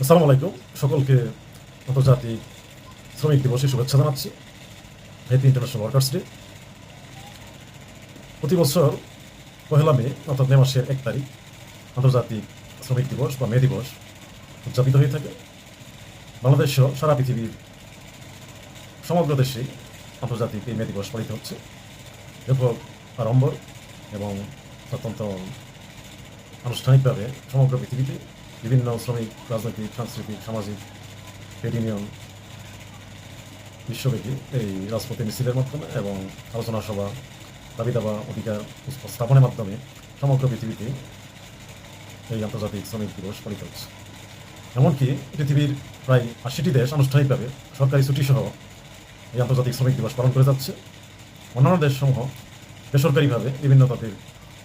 আসসালামু আলাইকুম। সকলকে আন্তর্জাতিক শ্রমিক দিবসে শুভেচ্ছা জানাচ্ছি। Happy international workers day. প্রতি বছর পহেলা মে, অর্থাৎ মে মাসের এক তারিখ, আন্তর্জাতিক শ্রমিক দিবস বা মে দিবস উদযাপিত হয়ে থাকে। বাংলাদেশ সারা পৃথিবীর সমগ্র দেশেই আন্তর্জাতিক এই মে দিবস পালিত হচ্ছে। ব্যাপক আড়ম্বর এবং অত্যন্ত আনুষ্ঠানিকভাবে সমগ্র পৃথিবীতে বিভিন্ন শ্রমিক, রাজনৈতিক, সাংস্কৃতিক, সামাজিক, ট্রেড ইউনিয়ন, বিশ্বব্যাপী এই রাজপথে মিছিলের মাধ্যমে এবং আলোচনা সভা দাবি দাবা অধিকার উপস্থাপনের মাধ্যমে সমগ্র পৃথিবীতে এই আন্তর্জাতিক শ্রমিক দিবস পালিত হচ্ছে। এমনকি পৃথিবীর প্রায় আশিটি দেশ আনুষ্ঠানিকভাবে সরকারি ছুটিসহ এই আন্তর্জাতিক শ্রমিক দিবস পালন করে যাচ্ছে। অন্যান্য দেশসমূহ বেসরকারিভাবে বিভিন্ন তাদের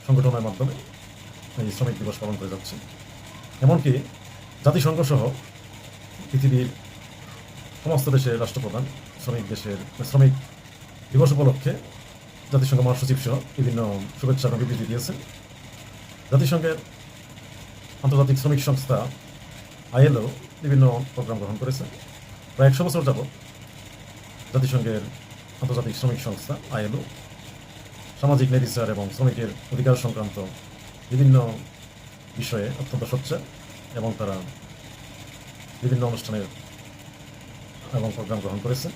সংগঠনের মাধ্যমে এই শ্রমিক দিবস পালন করে যাচ্ছে। এমনকি জাতিসংঘ সহ পৃথিবীর সমস্ত দেশের রাষ্ট্রপ্রধান, শ্রমিক দেশের, শ্রমিক দিবস উপলক্ষে জাতিসংঘ মহাসচিব সহ বিভিন্ন শুভেচ্ছা বিবৃতি দিয়েছেন। জাতিসংঘের আন্তর্জাতিক শ্রমিক সংস্থা আইএলও বিভিন্ন প্রোগ্রাম গ্রহণ করেছে। প্রায় একশো বছর যাবৎ জাতিসংঘের আন্তর্জাতিক শ্রমিক সংস্থা আইএলও সামাজিক ন্যায় বিচার এবং শ্রমিকের অধিকার সংক্রান্ত বিভিন্ন বিষয়ে অত্যন্ত সোচ্চার এবং তারা বিভিন্ন অনুষ্ঠানের এবং প্রোগ্রাম গ্রহণ করেছে।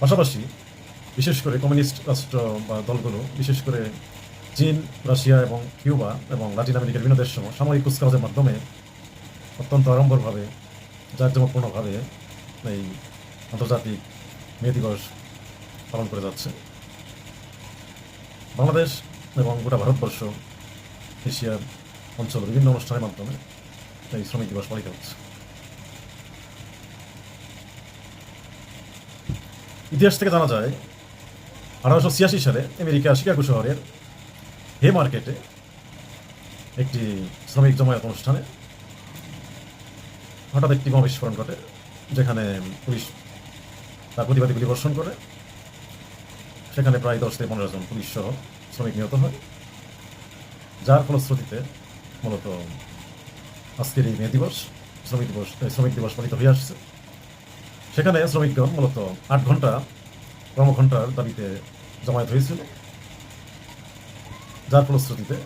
পাশাপাশি বিশেষ করে কমিউনিস্ট রাষ্ট্র বা দলগুলো, বিশেষ করে চীন, রাশিয়া এবং কিউবা এবং লাতিন আমেরিকার বিভিন্ন দেশসমূহ সামরিক কুচকাওয়াজের মাধ্যমে অত্যন্ত আড়ম্বরভাবে, জাঁকজমকপূর্ণভাবে এই আন্তর্জাতিক মে দিবস পালন করে যাচ্ছে। বাংলাদেশ এবং গোটা ভারতবর্ষ, এশিয়ার অঞ্চল বিভিন্ন অনুষ্ঠানের মাধ্যমে এই শ্রমিক দিবস পালিত হচ্ছে। ইতিহাস থেকে জানা যায়, আঠারোশো ছিয়াশি সালে আমেরিকা শিকাগো শহরের হে মার্কেটে একটি শ্রমিক জমায়েত অনুষ্ঠানে হঠাৎ একটি বিস্ফোরণ ঘটে, যেখানে পুলিশ তার প্রতিবাদী গুলি বর্ষণ করে। সেখানে প্রায় দশ থেকে পনেরো জন পুলিশ সহ শ্রমিক নিহত হয়, যার ফলশ্রুতিতে মূলত আজকের এই মে দিবস, শ্রমিক দিবস শ্রমিক দিবস পালিত হয়ে আসছে। সেখানে শ্রমিকগণ মূলত আট ঘণ্টা কর্মঘণ্টার দাবিতে জমায়েত হয়েছিল, যার ফলশ্রুতিতে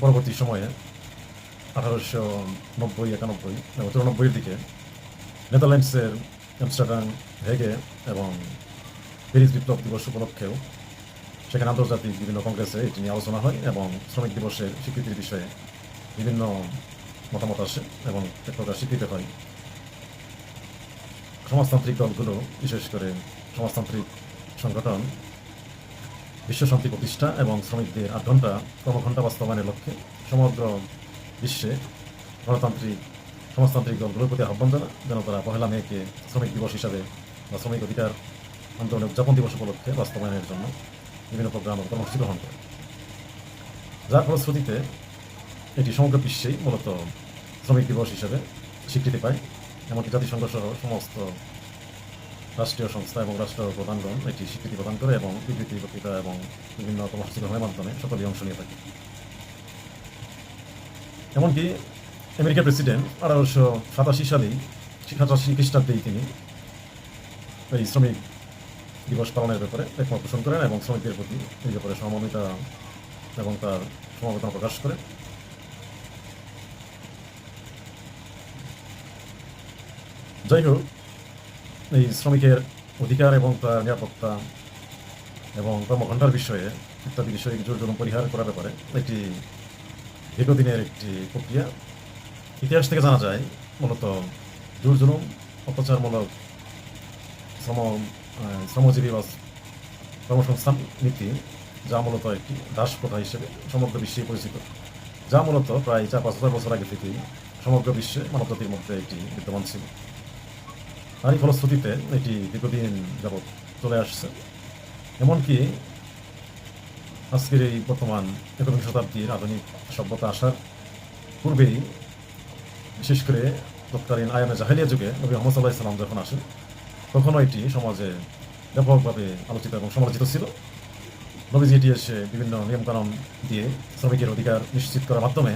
পরবর্তী সময়ে আঠারোশো নব্বই, একানব্বই এবং চুরানব্বইয়ের দিকে নেদারল্যান্ডসের আমস্টারডাম, হেগে এবং প্যারিস বিপ্লব দিবস উপলক্ষেও সেখানে আন্তর্জাতিক বিভিন্ন কংগ্রেসে এটি নিয়ে আলোচনা হয় এবং শ্রমিক দিবসের স্বীকৃতির বিষয়ে বিভিন্ন মতামত আসে এবং এক প্রকার স্বীকৃতি হয়। সমাজতান্ত্রিক দলগুলো, বিশেষ করে সমাজতান্ত্রিক সংগঠন, বিশ্ব শান্তি প্রতিষ্ঠা এবং শ্রমিকদের আট ঘণ্টা কর্মঘণ্টা বাস্তবায়নের লক্ষ্যে সমগ্র বিশ্বে গণতান্ত্রিক, সমাজতান্ত্রিক দলগুলোর প্রতি আহ্বান জানা, যেন তারা পহেলা মেয়েকে শ্রমিক দিবস হিসাবে বা শ্রমিক অধিকার আন্দোলনের উদযাপন দিবস উপলক্ষে বাস্তবায়নের জন্য বিভিন্ন প্রোগ্রাম ও কর্মসূচি গ্রহণ করে। যার ফলশ্রুতিতে এটি সমগ্র বিশ্বেই মূলত শ্রমিক দিবস হিসেবে স্বীকৃতি পায়, এমনকি জাতিসংঘ সহ সমস্ত রাষ্ট্রীয় সংস্থা এবং রাষ্ট্র প্রধানগণ এটি স্বীকৃতি প্রদান করে এবং বিবৃতি, বক্তৃতা এবং বিভিন্ন কর্মসূচি গ্রহণের মাধ্যমে সকলেই অংশ নিয়ে থাকে। এমনকি আমেরিকার প্রেসিডেন্ট আঠারোশো সাতাশি সালেই সাতাশি খ্রিস্টাব্দেই তিনি এই শ্রমিক দিবস পালনের ব্যাপারে একমত পোষণ করেন এবং শ্রমিকদের প্রতি এই ব্যাপারে সহমর্মিতা এবং তার সমবেদনা প্রকাশ করেন। যাই হোক, এই শ্রমিকের অধিকার এবং তার নিরাপত্তা এবং কর্মঘণ্টার বিষয়ে ইত্যাদি বিষয়ে জোর জুলুম পরিহার করার ব্যাপারে একটি দীর্ঘদিনের একটি প্রক্রিয়া। ইতিহাস থেকে জানা যায়, মূলত জোর জুলুম অত্যাচারমূলক শ্রম শ্রমজীবী কর্মসংস্থান নীতি যা মূলত একটি দাস প্রথা হিসেবে সমগ্র বিশ্বে পরিচিত, যা মূলত প্রায় চার পাঁচ বছর আগে থেকেই সমগ্র বিশ্বে মানবজাতির মধ্যে এটি বিদ্যমান ছিল। তারই ফলশ্রুতিতে এটি দীর্ঘদিন যাবৎ চলে আসছে। এমনকি আজকের এই বর্তমান একবিংশ শতাব্দীর আধুনিক সভ্যতা আসার পূর্বেই, বিশেষ করে তৎকালীন আয়ামে জাহেলিয়া যুগে নবী মোহাম্মদ সাল্লাহ ইসলাম যখন আসেন তখনও এটি সমাজে ব্যাপকভাবে আলোচিত এবং সমালোচিত ছিল। লবিজিটি এসে বিভিন্ন নিয়মকানুন দিয়ে শ্রমিকের অধিকার নিশ্চিত করার মাধ্যমে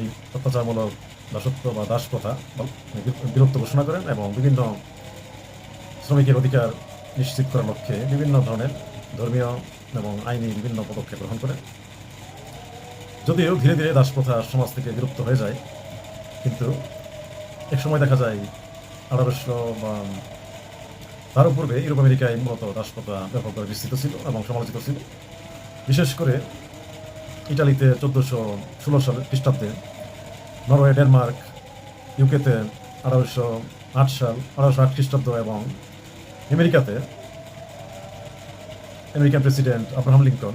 এই অত্যাচারমূলক দাসত্ব বা দাস প্রথা ঘোষণা করেন এবং বিভিন্ন শ্রমিকের অধিকার নিশ্চিত করার লক্ষ্যে বিভিন্ন ধরনের ধর্মীয় এবং আইনি বিভিন্ন পদক্ষেপ গ্রহণ করেন। যদিও ধীরে ধীরে দাস প্রথা সমাজ থেকে বিলুপ্ত হয়ে যায়, কিন্তু এক সময় দেখা যায় আঠারোশো বা তার পূর্বে ইউরোপ আমেরিকায় মূলত দাস প্রথা ব্যাপকভাবে বিস্তৃত ছিল এবং সমালোচিত ছিল। বিশেষ করে ইটালিতে চোদ্দোশো ষোলো সালে খ্রিস্টাব্দে, নরওয়ে, ডেনমার্ক, ইউকেতে আঠারোশো আট সাল, আঠারোশো আট খ্রিস্টাব্দ এবং আমেরিকাতে আমেরিকান প্রেসিডেন্ট আব্রাহাম লিঙ্কন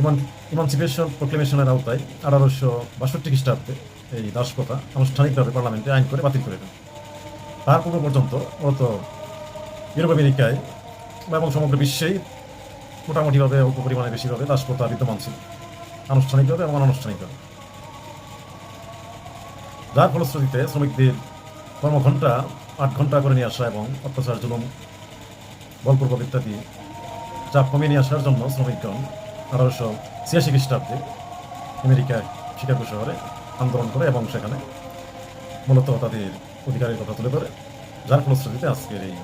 ইমান, ইমানসিপেশন প্রোক্লেমেশনের আওতায় আঠারোশো বাষট্টি খ্রিস্টাব্দে এই দাসপ্রথা আনুষ্ঠানিকভাবে পার্লামেন্টে আইন করে বাতিল করে দেন। তার পূর্ব পর্যন্ত মূলত ইউরোপ আমেরিকায় এবং সমগ্র বিশ্বেই মোটামুটিভাবে অল্প পরিমাণে বেশিভাবে দাসপ্রথা বিদ্যমান ছিল। আনুষ্ঠানিকভাবে এবং অনানুষ্ঠানিকভাবে। যার ফলশ্রুতিতে শ্রমিকদের কর্মঘণ্টা আট ঘণ্টা করে নিয়ে আসা এবং অত্যাচার, জুলুম, বলপূর্বক ইত্যাদি চাপ কমিয়ে নিয়ে আসার জন্য শ্রমিকগণ আঠারোশো ছিয়াশি খ্রিস্টাব্দে আমেরিকায় শিকাগো শহরে আন্দোলন করে এবং সেখানে মূলত তাদের অধিকারের কথা তুলে ধরে, যার ফলশ্রুতিতে আজকের এই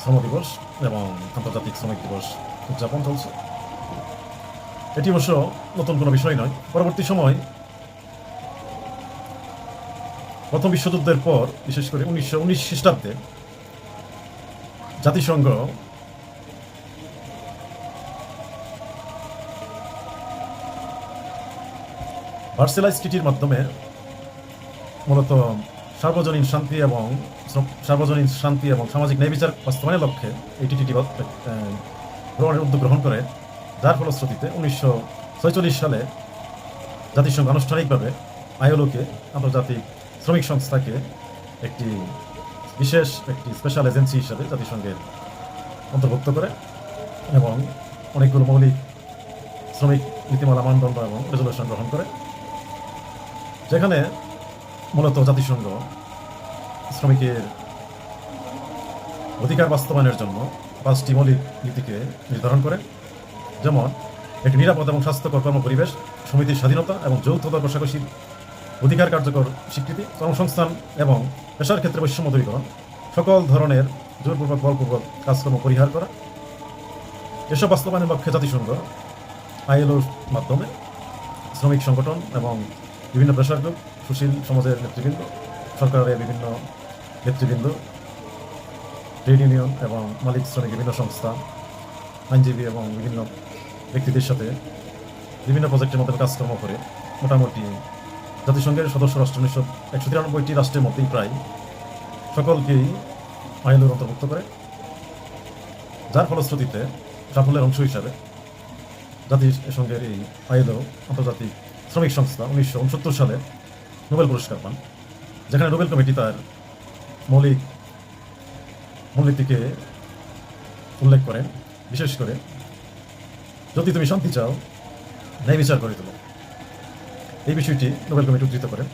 শ্রম দিবস এবং আন্তর্জাতিক শ্রমিক দিবস উদযাপন চলছে। এটি অবশ্য নতুন কোনো বিষয় নয়। পরবর্তী সময় প্রথম বিশ্বযুদ্ধের পর, বিশেষ করে উনিশশো উনিশ খ্রিস্টাব্দে, জাতিসংঘ ভার্সেলাইজ চিঠির মাধ্যমে মূলত সার্বজনীন শান্তি এবং সার্বজনীন শান্তি এবং সামাজিক ন্যায় বিচার বাস্তবায়নের লক্ষ্যে এই টিটিটি গ্রহণের উদ্যোগ গ্রহণ করে, যার ফলশ্রুতিতে উনিশশো ছয়চল্লিশ সালে জাতিসংঘ আনুষ্ঠানিকভাবে আইএলওকে আন্তর্জাতিক শ্রমিক সংস্থাকে একটি বিশেষ, একটি স্পেশাল এজেন্সি হিসাবে জাতিসংঘের অন্তর্ভুক্ত করে এবং অনেকগুলো মৌলিক শ্রমিক নীতিমালা, মানদণ্ড এবং রেজলিউশন গ্রহণ করে। যেখানে মূলত জাতিসংঘ শ্রমিকের অধিকার বাস্তবায়নের জন্য পাঁচটি মৌলিক নীতিকে নির্ধারণ করে, যেমন একটি নিরাপদ এবং স্বাস্থ্যকর কর্ম পরিবেশ সমিতির স্বাধীনতা এবং যৌথ দরকষাকষির অধিকার কার্যকর স্বীকৃতি, কর্মসংস্থান এবং পেশার ক্ষেত্রে বৈষম্য দূরীকরণ সকল ধরনের জোরপূর্বক, বলপূর্বক কাজকর্ম পরিহার করা। এসব বাস্তবায়নের লক্ষ্যে জাতিসংঘ আইএলওর মাধ্যমে শ্রমিক সংগঠন এবং বিভিন্ন প্রেশার গ্রুপ সুশীল সমাজের নেতৃবৃন্দ, সরকারের বিভিন্ন নেতৃবৃন্দ, ট্রেড ইউনিয়ন এবং মালিক শ্রমিক বিভিন্ন সংস্থা, আইনজীবী এবং বিভিন্ন ব্যক্তিদের সাথে বিভিন্ন প্রজেক্টের মধ্যে কাজকর্ম করে মোটামুটি জাতিসংঘের সদস্য রাষ্ট্র উনিশশো একশো তিরানব্বইটি রাষ্ট্রের মধ্যেই প্রায় সকলকেই আইএলওর অন্তর্ভুক্ত করে, যার ফলশ্রুতিতে সাফল্যের অংশ হিসাবে জাতিসংঘের এই আইএলও আন্তর্জাতিক শ্রমিক সংস্থা উনিশশো উনসত্তর সালে নোবেল পুরস্কার পান, যেখানে নোবেল কমিটি তার মৌলিক মূলনীতিকে উল্লেখ করেন, বিশেষ করে, যদি তুমি শান্তি চাও, ন্যায় বিচার করে তোলো এই বিষয়টি নোবেল কমিটি উদ্ধৃত করেন।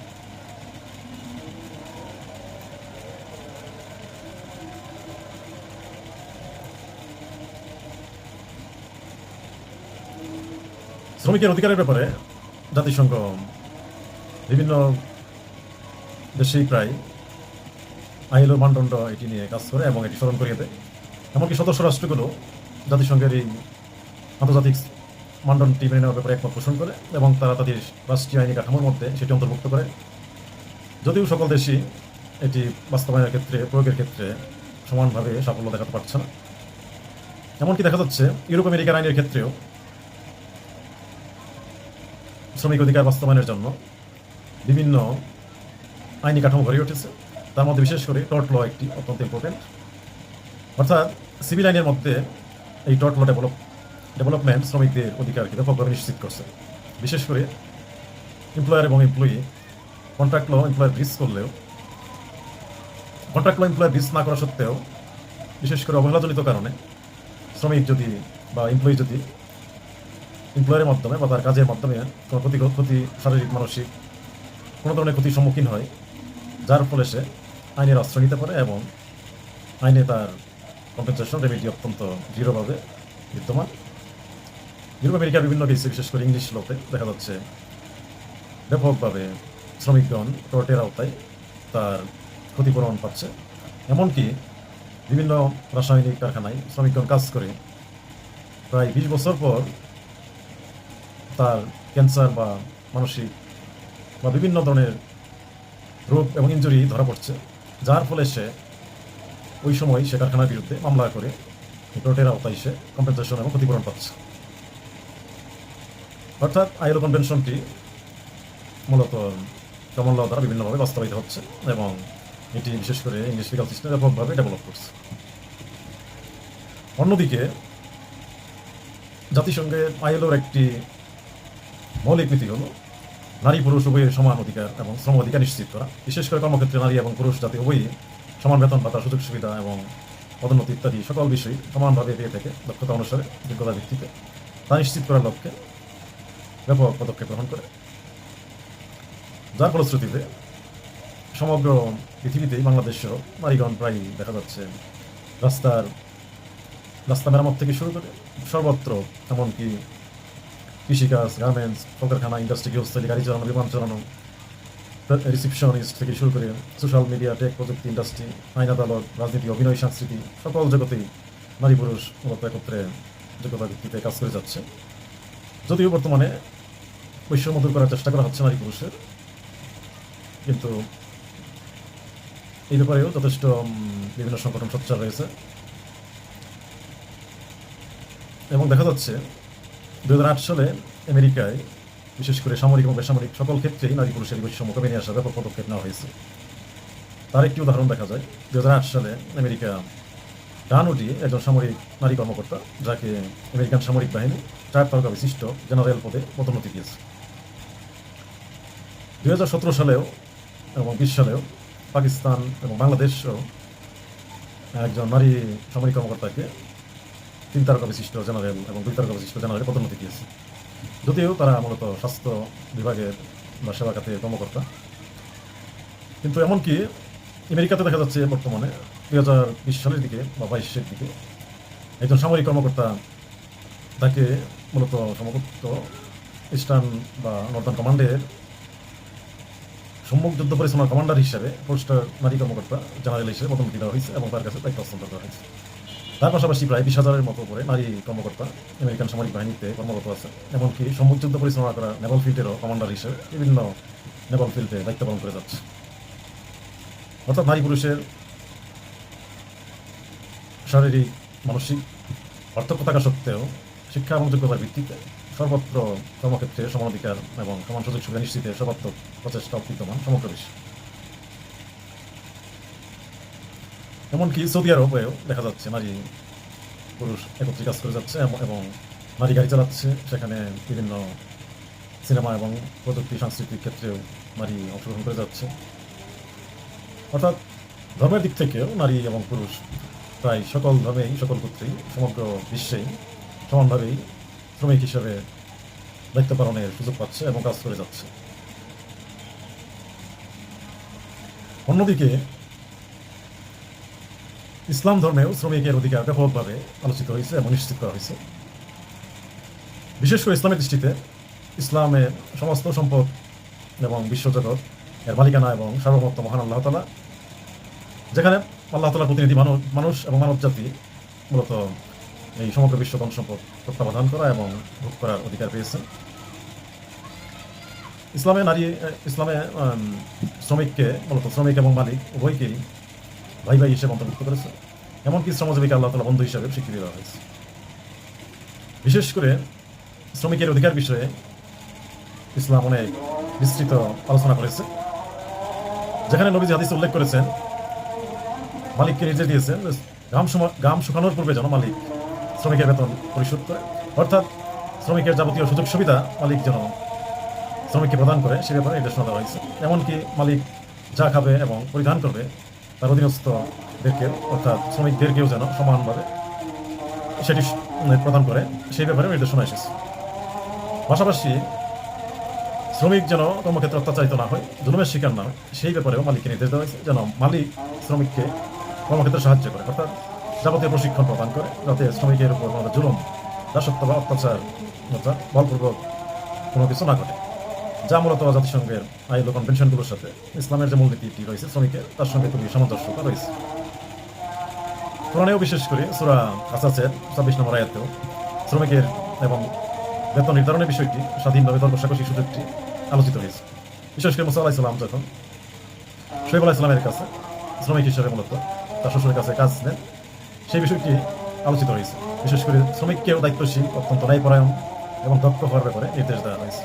শ্রমিকের অধিকারের ব্যাপারে জাতিসংঘ বিভিন্ন দেশেই প্রায় আইএলও মানদণ্ড এটি নিয়ে কাজ করে এবং এটি স্মরণ করিয়ে দেয়। এমনকি সদস্য রাষ্ট্রগুলো জাতিসংঘের এই আন্তর্জাতিক মানদণ্ডটি মেনে নেওয়ার ব্যাপারে একমত পোষণ করে এবং তারা তাদের রাষ্ট্রীয় আইনি কাঠামোর মধ্যে সেটি অন্তর্ভুক্ত করে। যদিও সকল দেশই এটি বাস্তবায়নের ক্ষেত্রে, প্রয়োগের ক্ষেত্রে সমানভাবে সাফল্য দেখাতে পারছে না। এমনকি দেখা যাচ্ছে, ইউরোপ আমেরিকার আইনের ক্ষেত্রেও শ্রমিক অধিকার বাস্তবায়নের জন্য বিভিন্ন আইনি কাঠামো গড়ে উঠেছে। তার মধ্যে বিশেষ করে টর্ট ল একটি অত্যন্ত ইম্পর্টেন্ট অর্থাৎ সিভিল আইনের মধ্যে এই টর্ট ল ডেভেলপ ডেভেলপমেন্ট শ্রমিকদের অধিকারকে ব্যাপকভাবে নিশ্চিত করছে। বিশেষ করে এমপ্লয়ার এবং employee contract law employer breach করলেও কন্ট্রাক্ট ল এমপ্লয়ার ব্রিজ না করা সত্ত্বেও বিশেষ করে অবহেলাজনিত কারণে শ্রমিক যদি বা এমপ্লয়ি যদি এমপ্লয়ারের মাধ্যমে বা তার কাজের মাধ্যমে কোনো ক্ষতি ক্ষতি শারীরিক, মানসিক কোনো ধরনের ক্ষতির সম্মুখীন হয়, যার ফলে সে আইনের আশ্রয় নিতে পারে এবং আইনে তার কম্পেনসেশন রেমিডি অত্যন্ত দৃঢ়ভাবে বিদ্যমান। ইউরোপ আমেরিকার বিভিন্ন দেশে বিশেষ করে ইংলিশ লোতে দেখা যাচ্ছে, ব্যাপকভাবে শ্রমিকগণ টোটের আওতায় তার ক্ষতিপূরণ পাচ্ছে। এমনকি বিভিন্ন রাসায়নিক কারখানায় শ্রমিকগণ কাজ করে। প্রায় বিশ বছর পর তার ক্যান্সার বা মানসিক বা বিভিন্ন ধরনের রোগ এবং ইঞ্জুরি ধরা পড়ছে, যার ফলে সে ওই সময় সে কারখানার বিরুদ্ধে মামলা করে টোটের আওতায় সে কম্পেনসেশন এবং ক্ষতিপূরণ পাচ্ছে। অর্থাৎ আইএলও কনভেনশনটি মূলত কমন ল দ্বারা বিভিন্নভাবে বাস্তবায়িত হচ্ছে এবং এটি বিশেষ করে ইংলিশ লিগাল সিস্টেম ব্যাপকভাবে ডেভেলপ করছে। অন্যদিকে, জাতিসংঘের আইএলওর একটি মৌলিক নীতি হল নারী পুরুষ উভয়ের সমান অধিকার এবং শ্রম অধিকার নিশ্চিত করা। বিশেষ করে কর্মক্ষেত্রে নারী এবং পুরুষ জাতি উভয়ই সমান বেতন ভাতা, সুযোগ সুবিধা এবং পদোন্নতি ইত্যাদি সকল বিষয় সমানভাবে পেয়ে থাকে দক্ষতা অনুসারে যোগ্যতার ভিত্তিতে। তা নিশ্চিত করার লক্ষ্যে ব্যাপক পদক্ষেপ গ্রহণ করে। যার ফলশ্রুতিতে সমগ্র পৃথিবীতেই বাংলাদেশেও নারীগণ প্রায় দেখা যাচ্ছে রাস্তার, রাস্তা মেরামত থেকে শুরু করে সর্বত্র, এমনকি কৃষিকাজ গার্মেন্টস কলকারখানা ইন্ডাস্ট্রি গৃহস্থলী গাড়ি চালানো বিমান চালানো রিসিপশনিস্ট থেকে শুরু করে সোশ্যাল মিডিয়া টেক প্রযুক্তি ইন্ডাস্ট্রি আইন আদালত, রাজনীতি, অভিনয়, সংস্কৃতি, সকল জগতেই নারী পুরুষ মূলত একত্রে যোগ্যতা ভিত্তিতে কাজ করে যাচ্ছে। যদিও বর্তমানে বৈষম্য দূর করার চেষ্টা করা হচ্ছে নারী পুরুষের, কিন্তু এই ব্যাপারেও যথেষ্ট বিভিন্ন সংগঠন সোচ্চার রয়েছে। এবং দেখা যাচ্ছে দু হাজার আট সালে আমেরিকায়, বিশেষ করে সামরিক এবং বেসামরিক সকল ক্ষেত্রেই নারী পুরুষের বৈষম্য কমে নিয়ে আসা ব্যাপক পদক্ষেপ নেওয়া হয়েছে। তার একটি উদাহরণ দেখা যায়। দু হাজার আট সালে আমেরিকা ডানুটি একজন সামরিক নারী কর্মকর্তা, যাকে আমেরিকান সামরিক বাহিনী চার তারকা বিশিষ্ট জেনারেল পদে পদোন্নতি দিয়েছে। দু হাজার সতেরো সালেও এবং বিশ সালেও পাকিস্তান এবং বাংলাদেশও একজন নারী সামরিক কর্মকর্তাকে তিন তারকা বিশিষ্ট জেনারেল এবং দুই তারকা বিশিষ্ট জেনারেল পদোন্নতি দিয়েছে। যদিও তারা মূলত স্বাস্থ্য বিভাগের বা সেবা খাতের কর্মকর্তা। কিন্তু এমনকি আমেরিকাতে দেখা যাচ্ছে বর্তমানে দুই হাজার বিশ সালের দিকে বা বাইশের দিকে একজন সামরিক কর্মকর্তা তাকে মূলত সম্ভবত ইস্টার্ন বা নর্দার্ন কমান্ডের সম্মুখ যুদ্ধ পরিচালনার কমান্ডার হিসেবে পোস্টার নারী কর্মকর্তা জেনারেল হিসেবে পদোন্নতি দেওয়া হয়েছে এবং তার কাছে দায়িত্ব হস্তান্তর করা হয়েছে। তার পাশাপাশি প্রায় বিশ হাজারের মতো করে নারী কর্মকর্তা, আমেরিকান সামরিক বাহিনীতে কর্মরত আছে এমনকি সম্মুখ পরিচালনা করা নেভাল ফিল্ডেরও কমান্ডার হিসেবে বিভিন্ন নেভাল ফিল্ডে দায়িত্ব পালন করে যাচ্ছে। অর্থাৎ নারী পুরুষের শারীরিক, মানসিক পার্থক্য থাকা সত্ত্বেও শিক্ষা এবং যোগ্যতার ভিত্তিতে সর্বত্র কর্মক্ষেত্রে সমান অধিকার এবং সমান সুযোগ সুবিধা নিশ্চিতে সর্বাত্মক প্রচেষ্টা বিদ্যমান সমগ্র বিশ্বে। এমনকি সৌদি আরবেও দেখা যাচ্ছে নারী পুরুষ একত্রে কাজ করে যাচ্ছে এবং- নারী গাড়ি চালাচ্ছে। সেখানে বিভিন্ন সিনেমা এবং প্রযুক্তি, সাংস্কৃতিক ক্ষেত্রেও নারী অংশগ্রহণ করে যাচ্ছে। অর্থাৎ ধর্মের দিক থেকেও নারী এবং পুরুষ প্রায় সকল ধর্মেই, সকল ক্ষেত্রেই সমগ্র বিশ্বেই সমানভাবেই শ্রমিক হিসেবে দায়িত্ব পালনের সুযোগ পাচ্ছে এবং কাজ করে যাচ্ছে। অন্যদিকে ইসলাম ধর্মেও শ্রমিকের অধিকার ব্যাপকভাবে আলোচিত হয়েছে এবং নিশ্চিত করা হয়েছে। বিশেষ করে ইসলামের দৃষ্টিতে ইসলামের সমস্ত সম্পদ এবং বিশ্বজগৎ, এর মালিকানা এবং সার্বভৌমত্ব মহান আল্লাহ তালা যেখানে আল্লাহ তালার প্রতিনিধি মানুষ মানুষ এবং মানব জাতি মূলত এই সমগ্র বিশ্ব ধন সম্পদ তত্ত্বাবধান করা এবং ভোগ করার অধিকার পেয়েছেন ইসলামে নারী ইসলামে শ্রমিককে, মূলত শ্রমিক এবং মালিক উভয়কেই ভাই ভাই হিসেবে অন্তর্ভুক্ত করেছে। এমনকি শ্রমজীবীকে আল্লাহ তালা বন্ধু হিসাবে স্বীকৃতি দেওয়া হয়েছে। বিশেষ করে শ্রমিকের অধিকার বিষয়ে ইসলাম অনেক বিস্তৃত আলোচনা করেছে। যেখানে নবীজি হাদিস উল্লেখ করেছেন, মালিককে নির্দেশ দিয়েছেন গাম গাম শুকানোর পূর্বে যেন মালিক শ্রমিকের বেতন পরিশোধ করে। অর্থাৎ শ্রমিকের যাবতীয় সুযোগ সুবিধা মালিক যেন শ্রমিককে প্রদান করে, সে ব্যাপারে নির্দেশনা দেওয়া হয়েছে। এমনকি মালিক যা খাবে এবং পরিধান করবে তার অধীনস্থদেরকে অর্থাৎ শ্রমিকদেরকেও যেন সমানভাবে সেটি প্রদান করে, সেই ব্যাপারে নির্দেশনা এসেছে। পাশাপাশি শ্রমিক যেন কর্মক্ষেত্রে অত্যাচারিত না হয়, জুলুমের শিকার না হয়, সেই ব্যাপারেও মালিককে নির্দেশ দেওয়া হয়েছে, যেন মালিক শ্রমিককে কর্মক্ষেত্রে সাহায্য করে। অর্থাৎ যাবতীয় প্রশিক্ষণ প্রদান করে, যাতে শ্রমিকের উপর কোনো জুলুম, দাসত্ব বা অত্যাচার বলপূর্বক কোনো কিছু না ঘটে। যা মূলত জাতিসংঘের আইলো কনভেনশনগুলোর সাথে। ইসলামের যে মূলনীতিটি রয়েছে শ্রমিকের, তার সঙ্গে খুবই সামঞ্জস্যতা রয়েছে। কোরআনেও বিশেষ করে সুরা আসাসের ছাব্বিশ নম্বর আয়াতেও শ্রমিকের এবং বেতন নির্ধারণের বিষয়টি স্বাধীনভাবে তর্ক সাকসিক সুযোগটি আলোচিত হয়েছে। বিশেষ করে মুসা আলাহিসাল্লাম যখন শৈব আলাহিসাল্লামের কাছে শ্রমিক হিসেবে মূলত তার শ্বশুরের কাছে কাজ নেন, সেই বিষয়টি আলোচিত হয়েছে। বিশেষ করে শ্রমিককেও দায়িত্বশীল, অত্যন্ত ন্যায়পরায়ণ এবং দক্ষ হওয়ার ব্যাপারে নির্দেশ দেওয়া হয়েছে।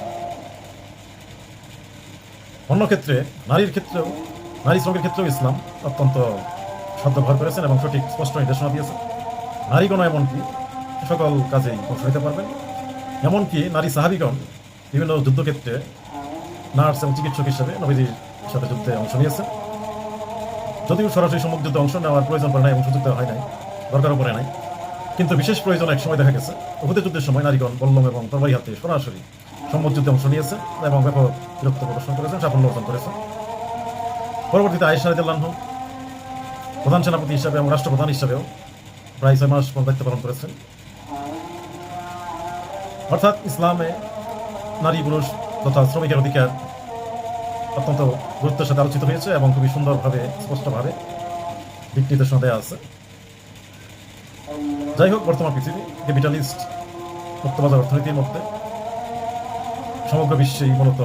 অন্য ক্ষেত্রে নারীর ক্ষেত্রেও, নারী শ্রমিকের ক্ষেত্রেও ইসলাম অত্যন্ত সদ্ব্যবহার করেছেন এবং সঠিক, স্পষ্ট নির্দেশনা দিয়েছেন। নারীগণ এমনকি সকল কাজেই অংশ নিতে পারবেন। এমনকি নারী সাহাবিগণ বিভিন্ন যুদ্ধক্ষেত্রে নার্স এবং চিকিৎসক হিসেবে নবীজির সাথে যুদ্ধে অংশ নিয়েছেন। যদিও সরাসরি সম্মুখ যুদ্ধে অংশ নেওয়ার প্রয়োজন পড়ে নাই এবং সুযোগ হয় নাই, দরকারও পড়ে নাই। কিন্তু বিশেষ প্রয়োজন এক সময় দেখা গেছে। উহুদের যুদ্ধের সময় নারীগণ বল্লম এবং তরবারি হাতে সরাসরি সম্মুখ যুদ্ধে অংশ নিয়েছে এবং ব্যাপক বিরক্ত প্রদর্শন করেছেন, সাফল্য অর্জন করেছেন। পরবর্তীতে আয়েশা আনহু প্রধান সেনাপতি হিসাবে এবং রাষ্ট্রপ্রধান হিসাবেও প্রায় ছয় মাস দায়িত্ব পালন করেছেন। অর্থাৎ ইসলামে নারী পুরুষ তথা শ্রমিকের অধিকার অত্যন্ত গুরুত্বের সাথে আলোচিত হয়েছে এবং খুবই সুন্দরভাবে, স্পষ্টভাবে দিক নির্দেশনা দেওয়া আছে। যাই হোক, বর্তমান পৃথিবী, ক্যাপিটালিস্ট, মুক্তবাজার অর্থনীতির মধ্যে সমগ্র বিশ্বেই মূলত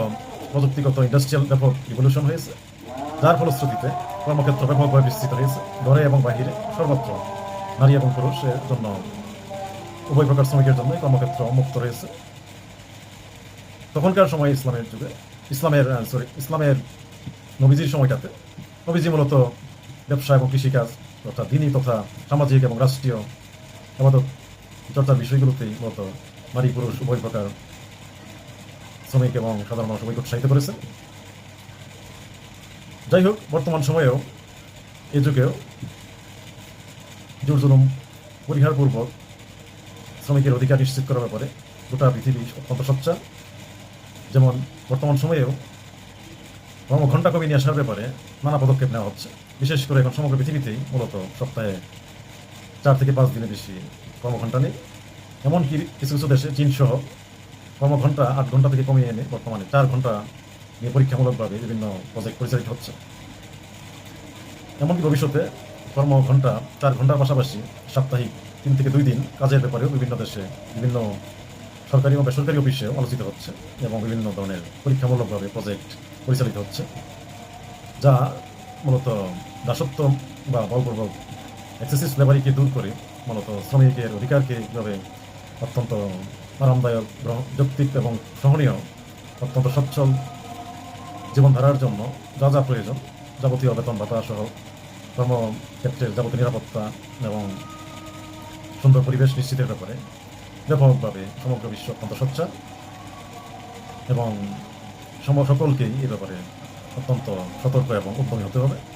প্রযুক্তিগত ইন্ডাস্ট্রিয়াল ব্যাপক রিভলিউশন হয়েছে। যার ফলশ্রুতিতে কর্মক্ষেত্র ব্যাপকভাবে বিস্তৃত হয়েছে, ঘরে এবং বাহিরে সর্বত্র নারী এবং পুরুষের জন্য উভয় প্রকার শ্রমিকের জন্য কর্মক্ষেত্র মুক্ত রয়েছে। তখনকার সময় ইসলামের যুগে, ইসলামের সরি ইসলামের নবীজির সময়টাতে নবীজি মূলত ব্যবসা এবং কৃষিকাজ তথা দিনী তথা সামাজিক এবং রাষ্ট্রীয় আমাদের চর্চার বিষয়গুলোতেই মূলত নারী পুরুষ উভয় প্রকার শ্রমিক এবং সাধারণ মানুষ উভয়কে উৎসাহিত করেছেন যাই হোক বর্তমান সময়েও এই যুগেও জোর জুলুম পরিহারপূর্বক শ্রমিকের অধিকার নিশ্চিত করার ব্যাপারে গোটা পৃথিবী অত্যন্ত সোচ্চার যেমন বর্তমান সময়েও কর্মঘণ্টা কমিয়ে নিয়ে আসার ব্যাপারে নানা পদক্ষেপ নেওয়া হচ্ছে। বিশেষ করে এখন সমগ্র পৃথিবীতেই মূলত সপ্তাহে চার থেকে পাঁচ দিনে বেশি কর্মঘণ্টা নেই। এমনকি কিছু কিছু দেশে চীন সহ কর্মঘণ্টা আট ঘণ্টা থেকে কমিয়ে এনে বর্তমানে চার ঘণ্টা নিয়ে পরীক্ষামূলকভাবে বিভিন্ন প্রজেক্ট পরিচালিত হচ্ছে। এমনকি ভবিষ্যতে কর্মঘণ্টা চার ঘণ্টার পাশাপাশি সাপ্তাহিক তিন থেকে দুই দিন কাজের ব্যাপারেও বিভিন্ন দেশে বিভিন্ন সরকারি এবং বেসরকারি অফিসেও আলোচিত হচ্ছে এবং বিভিন্ন ধরনের পরীক্ষামূলকভাবে প্রজেক্ট পরিচালিত হচ্ছে, যা মূলত দাসত্ব বা বলপূর্বক এক্সেসিভ লেবারিকে দূর করে মূলত শ্রমিকের অধিকারকে কীভাবে অত্যন্ত আরামদায়ক যৌক্তিক এবং সহনীয়, অত্যন্ত সচ্ছল জীবনধারার জন্য যা যা প্রয়োজন, যাবতীয় বেতন ভাতা সহ কর্মক্ষেত্রের যাবতীয় নিরাপত্তা এবং সুন্দর পরিবেশ নিশ্চিতের ব্যাপারে ব্যাপকভাবে সমগ্র বিশ্ব অত্যন্ত সোচ্চার এবং সম, সকলকেই এই ব্যাপারে অত্যন্ত সতর্ক এবং উদ্যমী হতে হবে।